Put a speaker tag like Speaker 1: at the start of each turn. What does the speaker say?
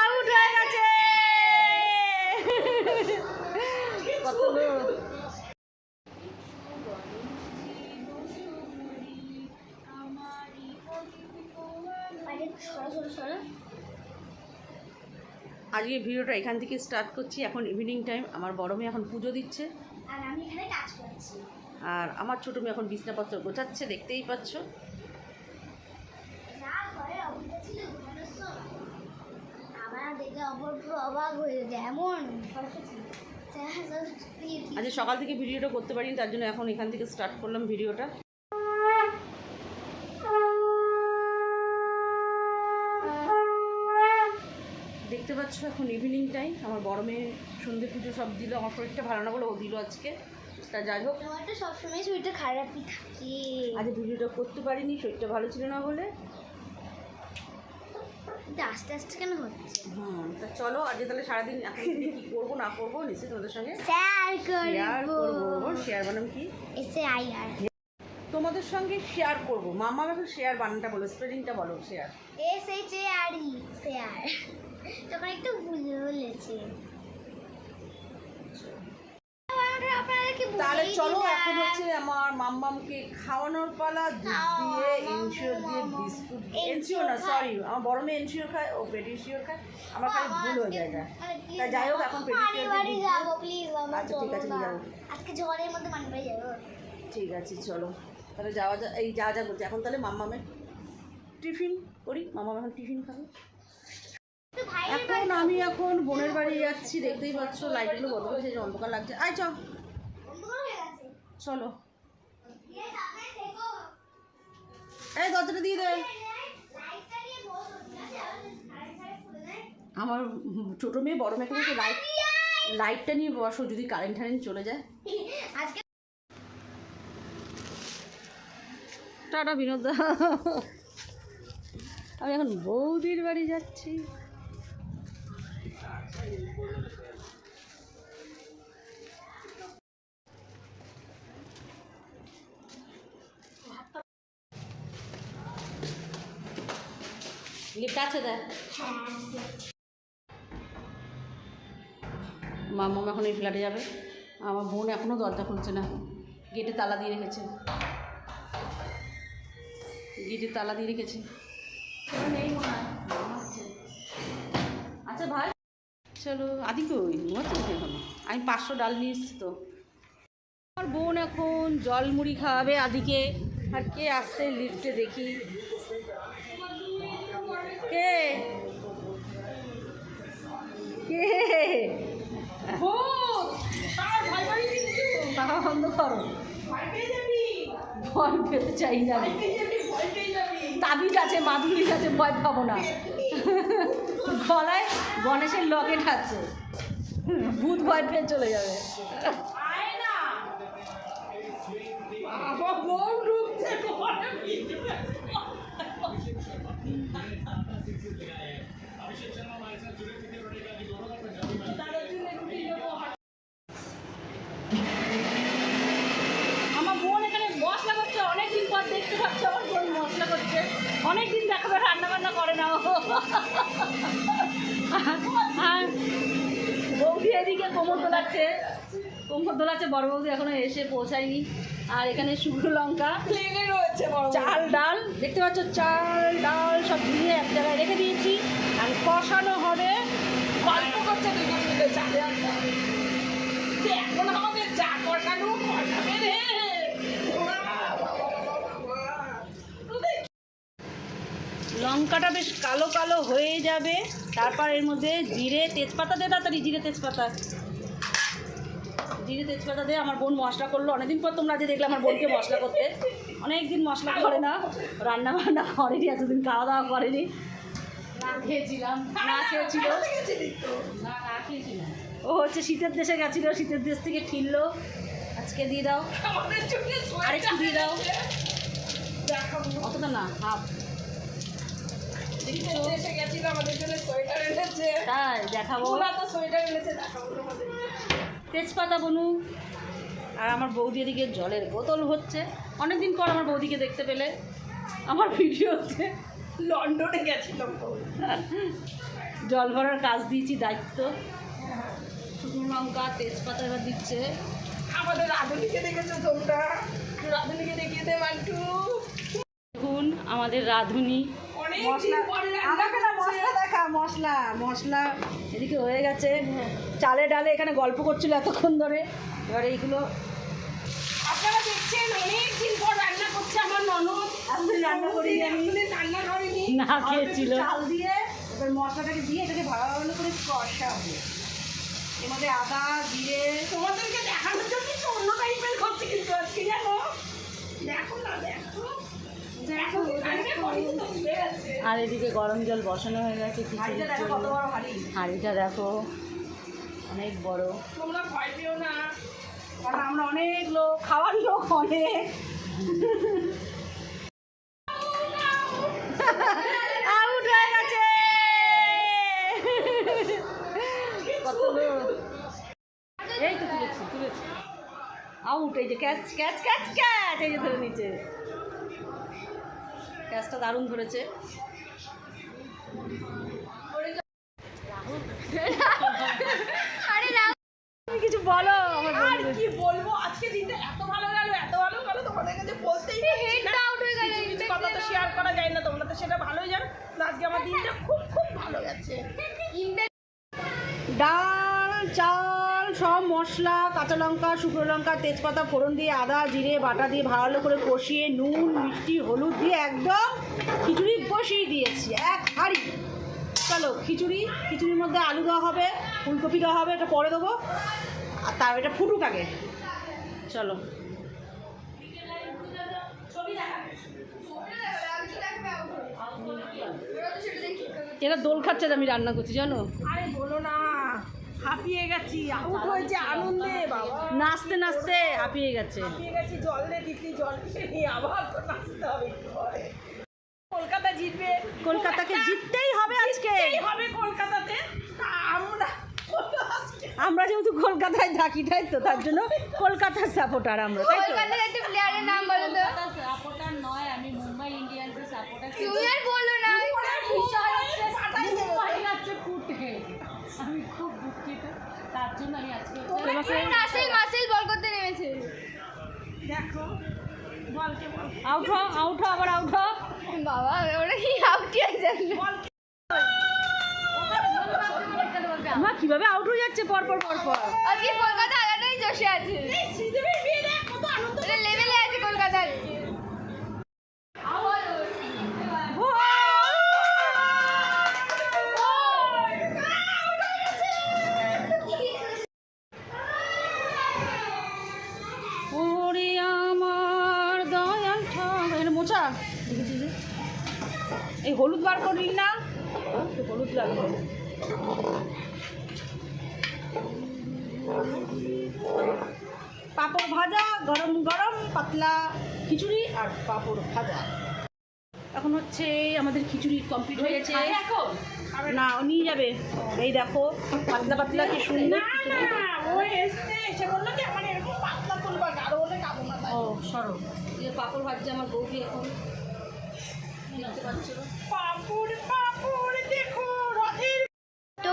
Speaker 1: Out হয়ে গেছে। আজকে ভিডিওটা এখান থেকে স্টার্ট করছি। এখন ইভিনিং টাইম আমার বড় মেয়ে এখন পুজো দিচ্ছে।
Speaker 2: আর আমি এখানে কাজ করছি।
Speaker 1: আর আমার ছোটো মেয়ে এখন বিছনাপত্র গোছাচ্ছে দেখতেই পাচ্ছ।
Speaker 2: দেখে অবাক হয়ে যায় এমন।
Speaker 1: আজকে সকাল থেকে ভিডিওটা করতে পারিনি তার জন্য এখন এখান থেকে স্টার্ট করলাম ভিডিওটা। দেখতে পাচ্ছ এখন ইভিনিং টাইম আমার বড় মেয়ে সন্ধে পুজো সব দিল আমার শরীরটা ভালো না বলে ও দিল আজকে। তা যাই হোক।
Speaker 2: তোমার তো সবসময় শরীরটা খারাপই থাকে।
Speaker 1: আজ ভিডিওটা করতে পারিনি শরীরটা ভালো ছিল না বলে।
Speaker 2: কিন্তু আস্তে আস্তে কেন হচ্ছে?
Speaker 1: হুম তা চলো আজকে তাহলে সারাদিন এখন কী করব না করব নিশ্চয়ই তোমাদের সঙ্গে
Speaker 2: শেয়ার করব।
Speaker 1: শেয়ার বানাম কি?
Speaker 2: এসে আই আর
Speaker 1: তোমাদের সঙ্গে শেয়ার করব। মামা এখন শেয়ার বানানটা বলো স্পেলিংটা বলো share
Speaker 2: S H A R E share তখন একটু ভুল বলেছে।
Speaker 1: তাহলে চলো এখন হচ্ছে আমার মাম্মামকে খাওয়ানোর পালা দুধ দিয়ে এনশিওর দিয়ে বিস্কুট এনশিওর না সরি আমার বড় মেয়ে এনশিওর খায় ও পেটিশিওর খায়। আমার খালি ভুল হয়ে যায় তা যাই হোক এখন
Speaker 2: বাবা
Speaker 1: আচ্ছা, ঠিক আছে, যাব।
Speaker 2: আজকে ঝড়ের মধ্যে যাব।
Speaker 1: ঠিক আছে চলো। তাহলে যাওয়া যা এই যা যা করছে এখন তাহলে মাম্মামের টিফিন করি। মাম্মাম এখন টিফিন খাবে। এখন আমি এখন বোনের বাড়ি যাচ্ছি, দেখতেই পাচ্ছ লাইটগুলো বন্ধ করেছে যে অন্ধকার লাগছে। আয় চ চলো। এই দরজাটা দিয়ে দে।
Speaker 2: করে
Speaker 1: আমার ছোটো মেয়ে, বড় মেয়েকে বলছে লাইট লাইটটা নিয়ে বসো, যদি কারেন্ট টারেন্ট চলে যায়।
Speaker 2: আজকে
Speaker 1: টাটা বিনোদা। আমি এখন বৌদির বাড়ি যাচ্ছি। লিফট আছে দেখ। মামা এখন এই ফ্ল্যাটে যাবে। আমার বোন এখনও দরজা খুলছে না। গেটে তালা দিয়ে রেখেছে। গেটে তালা দিয়ে রেখেছে। আচ্ছা ভাই। চলো আদি কই ঘুমাচ্ছে এখনও আমি পাঁচশো ডাল নিয়ে এসছি তো। আমার বোন এখন জল মুড়ি খাওয়াবে আদিকে। আর কে আসছে লিফটে দেখি। কে? কে? তাহা বন্ধ করো। ভয় পেতে চাই না। তাবিজ আছে মাদুরিজ আছে ভয় পাবো না। গলায় গণেশের লকেট আছে। ভূত ভয় পেয়ে চলে যাবে। আমার বোন এখানে মশলা করছে অনেক দিন পর দেখতে পাচ্ছি আমার বোন মশলা করছে অনেক দিন দেখাবে রান্না বান্না করে না ও আর বৌদি এদিকে কোমর দোলাচ্ছে। কোমর দোলাচ্ছে বড় বৌদি এখনও এসে পৌঁছায়নি। আর এখানে শুকনো লঙ্কা রয়েছে চাল ডাল দেখতে পাচ্ছ চাল ডাল সব ধুয়ে এক জায়গায় রেখে দিয়েছি। আর কষানো হবে। গল্প করছে দুজন মিলে চালে এখন আমাদের চা কষানো কষাবে রে। লঙ্কাটা বেশ কালো কালো হয়ে যাবে। তারপর এর মধ্যে জিরে তেজপাতা দে তাড়াতাড়ি জিরে তেজপাতা। জিরে তেজপাতা দিয়ে আমার বোন মশলা করল। অনেকদিন পর তোমরা যে দেখলে আমার বোনকে মশলা করতে অনেক দিন মশলা করে না রান্না বান্না করেনি এতদিন খাওয়া দাওয়া করেনি। না খেয়েছিলাম। না খেয়েছিল? না না খেয়েছিলাম। ও হচ্ছে শীতের দেশে গেছিল শীতের দেশ থেকে ফিরলো আজকে দিয়ে দাও। আরেকটু দিয়ে দাও। অতটা না হাফ
Speaker 3: এসে গেছিল আমাদের জন্য সোয়েটার এনেছে
Speaker 1: তাই দেখাবো। তেজপাতা বনু। আর আমার বৌদি এদিকে জলের বোতল হচ্ছে। অনেক দিন পর আমার বৌদিকে দেখতে পেলে। আমার ভিডিওতে
Speaker 3: লন্ডনে গেছিলাম
Speaker 1: জল ভরার কাজ দিয়েছি দায়িত্ব। শুকনো লঙ্কা তেজপাতা এবার দিচ্ছে।
Speaker 3: আমাদের রাধুনিকে দেখেছ তোমরা? রাধুনিকে দেখিয়ে দে মান্টু।
Speaker 1: দেখুন আমাদের রাঁধুনি। মশলা আমাকে না মশলা দেখা মশলা মশলা এদিকে হয়ে গেছে। চালে ডালে এখানে গল্প করছিল এতক্ষণ ধরে। এবার এইগুলো
Speaker 3: আপনারা দেখছেন অনেক দিন পর রান্না করছে আমার ননদ।
Speaker 1: রান্না।
Speaker 3: এতদিন রান্না করেনি।
Speaker 1: না খেয়েছিল।
Speaker 3: চাল দিয়ে এবার মশলাটাকে দিয়ে এটাকে ভালো ভালো করে কষা হবে এর মধ্যে আদা জিরে। তোমাদেরকে দেখানোর জন্য অন্য টাইপের করছে কিন্তু আজকে জানো? দেখো না দেখো রান্না করেনি তো ভুলে গেছে
Speaker 1: আর এদিকে গরম জল বসানো হয়ে গেছে
Speaker 3: হাড়িটা
Speaker 1: খিচুড়ির জন্য হাঁড়িটা দেখো অনেক বড়।
Speaker 3: তোমরা ভয় পেও না
Speaker 1: কারণ আমরা অনেক লোক খাওয়ার লোক অনেক। এই তো তুলেছি তুলেছি। আউট এই যে ক্যাচ ক্যাচ ক্যাচ ক্যাচ এই যে ধরে নিচে। ক্যাচটা দারুণ ধরেছে। কিছু বলো
Speaker 3: আর কি বলব? আজকে দিনটা এত ভালো গেল এত ভালো গেল তোমাদের কাছে বলতেই না।
Speaker 2: আউট হয়ে গেল
Speaker 3: কিছু কথা তো শেয়ার করা যায় না তোমরা তো সেটা ভালোই জানো। আজকে আমার দিনটা খুব খুব ভালো গেছে।
Speaker 1: ডাল চাল সব মশলা, কাঁচা লঙ্কা, শুকনো লঙ্কা, তেজপাতা, ফোড়ন দিয়ে আদা, জিরে, বাটা দিয়ে ভালো করে কষিয়ে নুন, মিষ্টি, হলুদ দিয়ে একদম খিচুড়ি বসিয়ে দিয়েছি, এক হাঁড়ি। চলো, খিচুড়ি, খিচুড়ির মধ্যে আলু দেওয়া হবে, ফুলকপি দেওয়া হবে, এটা পরে দেবো। আর তার এটা ফুটুক আগে। চলো। এটা দোল খাচ্ছে আমি রান্না করছি, জানো?
Speaker 3: আরে বলো না। হাঁপিয়ে গেছি আউট হয়েছে আনন্দে বাবা।
Speaker 1: নাচতে নাচতে হাঁপিয়ে গেছে।
Speaker 3: হাঁপিয়ে গেছি জল দে দিদি জল নিয়ে আবার তো নাচতে হবে কলকাতা জিতবে।
Speaker 1: কলকাতাকে জিততেই হবে আজকে।
Speaker 3: হবে কলকাতাতে। আমরা
Speaker 1: আমরা যেহেতু কলকাতায় থাকি তাই তো তার জন্য কলকাতার সাপোর্টার আমরা তাই তো?
Speaker 2: কলকাতার একটা প্লেয়ারের নাম বলো তো।
Speaker 1: সাপোর্টার নয় আমি মুম্বাই ইন্ডিয়ান্সের সাপোর্টার
Speaker 2: তুমি আর বলো না। রাসেল মাসেল বল করতে নেমেছে।
Speaker 3: দেখো বলকে
Speaker 1: আউট হ আউট হ আবার আউট হ
Speaker 2: বাবা ওরা কি আউট হয়ে যাবে
Speaker 1: মা কীভাবে আউট হয়ে যাচ্ছে? পরপর পর পর পর।
Speaker 2: আজকে কলকাতা আলাদাই জোশে আছে।
Speaker 1: হলুদ বার করলি না। হলুদ লাগবে পাঁপড় ভাজা গরম গরম পাতলা খিচুড়ি আর পাঁপড় ভাজা। এখন হচ্ছে আমাদের খিচুড়ি কমপ্লিট হয়ে গেছে। না ও নিয়ে যাবে। এই দেখো পাতলা পাতলা কি সুন্দর
Speaker 3: না ও
Speaker 1: সরো। পাঁপড় ভাজছে আমার বৌদি এখন। দেখতে পাচ্ছ
Speaker 3: পাপড় পাপড় দেখো রথের তো